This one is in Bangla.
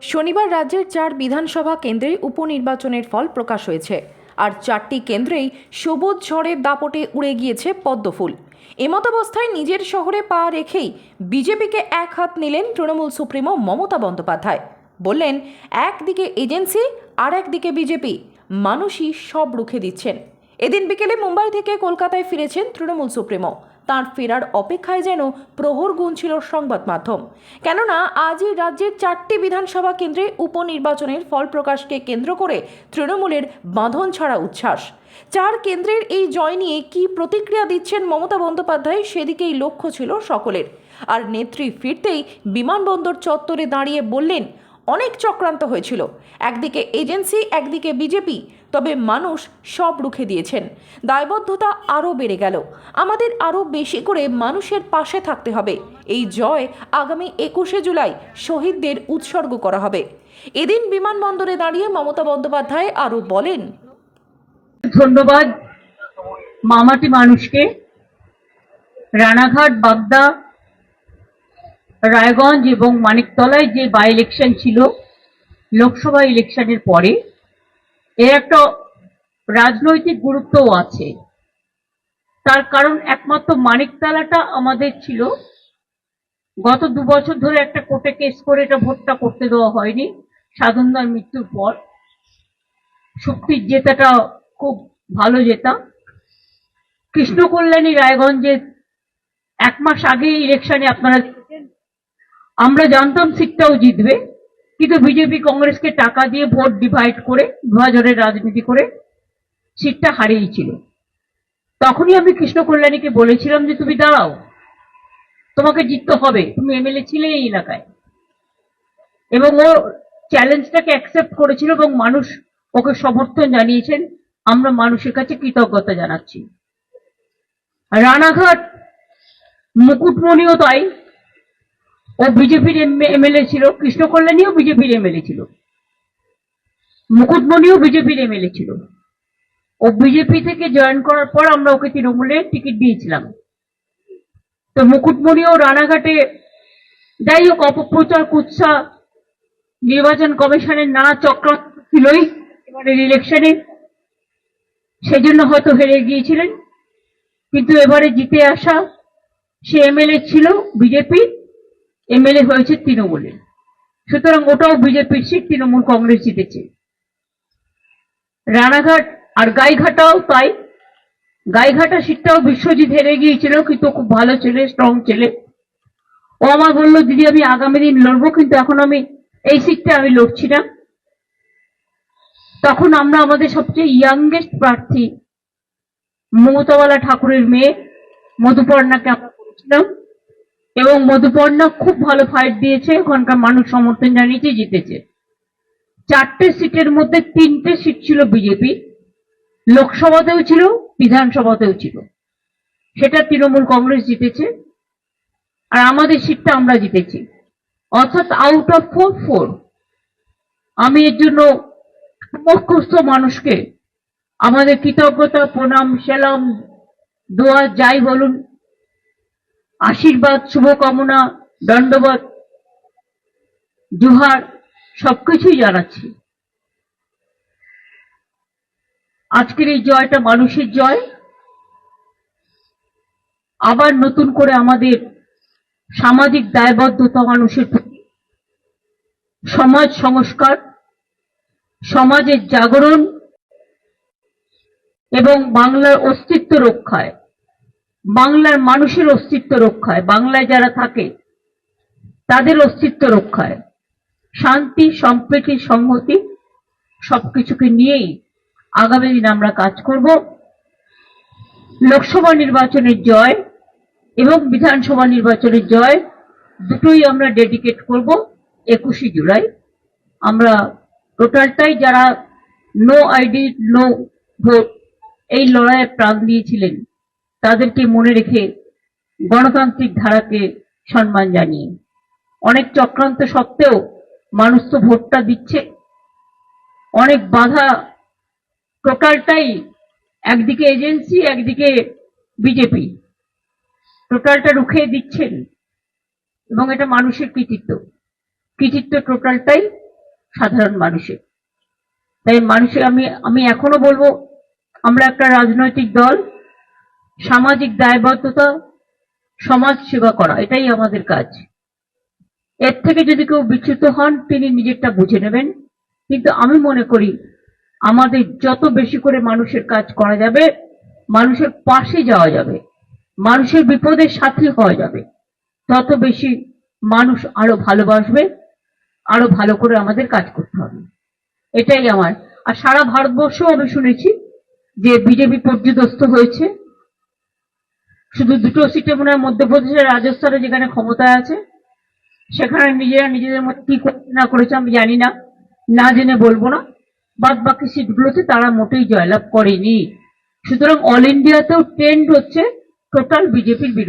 শনিবার রাজ্যের চার বিধানসভা কেন্দ্রে উপনির্বাচনের ফল প্রকাশ হয়েছে। আর চারটি কেন্দ্রেই সবুজ ঝড়ের দাপটে উড়ে গিয়েছে পদ্মফুল। এমতাবস্থায় নিজের শহরে পা রেখেই বিজেপিকে এক হাত নিলেন তৃণমূল সুপ্রিমো মমতা বন্দ্যোপাধ্যায়। বললেন, একদিকে এজেন্সি আর একদিকে বিজেপি। মানুষই সব রুখে দিচ্ছেন। এদিন বিকেলে মুম্বাই থেকে কলকাতায় ফিরেছেন তৃণমূল সুপ্রিমো। তাঁর ফেরার অপেক্ষায় যেন প্রহর গুনছিল সংবাদ মাধ্যম। কেননা, আজই রাজ্যের চারটি বিধানসভা কেন্দ্রে উপনির্বাচনের ফল প্রকাশকে কেন্দ্র করে তৃণমূলের বাঁধন ছাড়া উচ্ছ্বাস। চার কেন্দ্রের এই জয় নিয়ে কি প্রতিক্রিয়া দিচ্ছেন মমতা বন্দ্যোপাধ্যায় সেদিকেই লক্ষ্য ছিল সকলের। আর নেত্রী ফিরতেই বিমানবন্দর চত্বরে দাঁড়িয়ে বললেন, অনেক চক্রান্ত হয়েছিল। একদিকে এজেন্সি, একদিকে বিজেপি। তবে মানুষ সব রুখে দিয়েছেন। দায়বদ্ধতা আরও বেড়ে গেল। আমাদের আরও বেশি করে মানুষের পাশে থাকতে হবে। এই জয় আগামী একুশে জুলাই শহীদদের উৎসর্গ করা হবে। এদিন বিমানবন্দরে দাঁড়িয়ে মমতা বন্দ্যোপাধ্যায় আরও বলেন, ধন্যবাদ মামাটি মানুষকে। রানাঘাট, বাগদা, রায়গঞ্জ এবং মানিকতলায় যে বাই ইলেকশন ছিল, লোকসভা ইলেকশনের পরে এর একটা রাজনৈতিক গুরুত্বও আছে। তার কারণ একমাত্র মানিকতলাটা আমাদের ছিল। গত দু বছর ধরে একটা কোর্টে কেস করে এটা ভোটটা করতে দেওয়া হয়নি। সাধনদার মৃত্যুর পর। শক্তির জেতাটা খুব ভালো জেতা। কৃষ্ণ কল্যাণী রায়গঞ্জে এক মাস আগে ইলেকশনে আপনারা আমরা জানতাম সিটটাও জিতবে। কিন্তু বিজেপি কংগ্রেসকে টাকা দিয়ে ভোট ডিভাইড করে বিভাজনের রাজনীতি করে সিটটা হারিয়েছিল তখনই আমি কৃষ্ণ কল্যাণীকে বলেছিলাম যে, তুমি দাঁড়াও, তোমাকে জিততে হবে, তুমি এমএলএ ছিলে এই এলাকায়। এবং ও চ্যালেঞ্জটাকে অ্যাকসেপ্ট করেছিল এবং মানুষ ওকে সমর্থন জানিয়েছেন, আমরা মানুষের কাছে কৃতজ্ঞতা জানাচ্ছি। রানাঘাট, মুকুটমণিও তাই। বিজেপির এমএলএ ছিল কৃষ্ণ কল্যাণীও বিজেপির এমএলএ ছিল। মুকুটমণিও বিজেপির এমএলএ ছিল। ও বিজেপি থেকে জয়েন করার পর আমরা ওকে তৃণমূলে টিকিট দিয়েছিলাম। তো মুকুটমণিও রানাঘাটে, যাই হোক, অপপ্রচার, কুৎসা, নির্বাচন কমিশনের নানা চক্র ছিলই এবারের ইলেকশনে সেজন্য হয়তো হেরে গিয়েছিলেন। কিন্তু এবারে জিতে আসা সে এমএলএ ছিল বিজেপি। এমএলএ হয়েছে তৃণমূলের। সুতরাং ওটাও বিজেপির সিট তৃণমূল কংগ্রেস জিতেছে। রানাঘাট আর গাইঘাটাও তাই। গাইঘাটা সিটটাও বিশ্বজিৎ হেরে গিয়েছিল, কিন্তু খুব ভালো ছেলে স্ট্রং ছেলে। ও আমার বলল, দিদি, আমি আগামী দিন লড়বো, কিন্তু এখন আমি এই সিটটা আমি লড়ছি না। তখন আমরা আমাদের সবচেয়ে ইয়াংগেস্ট প্রার্থী মমতাওয়ালা ঠাকুরের মেয়ে, মধুপর্ণাকে আমরা করেছিলাম এবং মধুপর্ণা খুব ভালো ফাইট দিয়েছে। ওখানকার মানুষ সমর্থন জানিয়েছে, জিতেছে। চারটে সিটের মধ্যে তিনটে সিট ছিল বিজেপি লোকসভাতেও ছিল, বিধানসভাতেও ছিল। সেটা তৃণমূল কংগ্রেস জিতেছে। আর আমাদের সিটটা আমরা জিতেছি। অর্থাৎ আউট অফ ফোর ফোর আমি এর জন্য সমস্ত মানুষকে, আমাদের কৃতজ্ঞতা, প্রণাম, সেলাম, দোয়া, যাই বলুন আশীর্বাদ, শুভকামনা দণ্ডবত জুহার, সবকিছুই জানাচ্ছি। আজকের এই জয়টা মানুষের জয়। আবার নতুন করে আমাদের সামাজিক দায়বদ্ধতা মানুষের প্রতি। সমাজ সংস্কার, সমাজের জাগরণ এবং বাংলার অস্তিত্ব রক্ষায়। বাংলার মানুষের অস্তিত্ব রক্ষায়, বাংলায় যারা থাকে, তাদের অস্তিত্ব রক্ষায়। শান্তি, সম্প্রীতি, সংহতি সবকিছুকে নিয়েই আগামী দিন আমরা কাজ করব। লোকসভা নির্বাচনের জয় এবং বিধানসভা নির্বাচনের জয় দুটোই আমরা ডেডিকেট করব একুশে জুলাই। আমরা টোটালটাই যারা নো আইডি নো ভোট এই লড়াইয়ে প্রাণ দিয়েছিলেন তাদেরকে মনে রেখে গণতান্ত্রিক ধারাকে সম্মান জানিয়ে। অনেক চক্রান্ত সত্ত্বেও মানুষ তো ভোটটা দিচ্ছে। অনেক বাধা টোটালটাই একদিকে এজেন্সি, একদিকে বিজেপি। টোটালটা রুখে দিচ্ছেন এবং এটা মানুষের কৃতিত্ব। কৃতিত্ব টোটালটাই সাধারণ মানুষের। তাই মানুষের, আমি আমি এখনও বলব, আমরা একটা রাজনৈতিক দল সামাজিক দায়বদ্ধতা সমাজ সেবা করা, এটাই আমাদের কাজ। এর থেকে যদি কেউ বিচ্যুত হন, তিনি নিজেরটা বুঝে নেবেন। কিন্তু আমি মনে করি, আমাদের যত বেশি করে মানুষের কাজ করা যাবে, মানুষের পাশে যাওয়া যাবে, মানুষের বিপদের সাথী হওয়া যাবে, তত বেশি মানুষ আরও ভালোবাসবে, আরও ভালো করে আমাদের কাজ করতে হবে। এটাই আমার। আর সারা ভারতবর্ষও আমি শুনেছি যে বিজেপি পর্যদস্ত হয়েছে। শুধু দুটো সিটে মনে হয় মধ্যপ্রদেশের রাজস্থানে যেখানে ক্ষমতা আছে, সেখানে নিজেরা নিজেদের মধ্যে কি করছে না করেছে আমি জানি না না জেনে বলব না। বাদ বাকি সিটগুলোতে তারা মোটেই জয়লাভ করেনি। সুতরাং অল ইন্ডিয়াতেও ট্রেন্ড হচ্ছে টোটাল বিজেপির বিরুদ্ধে।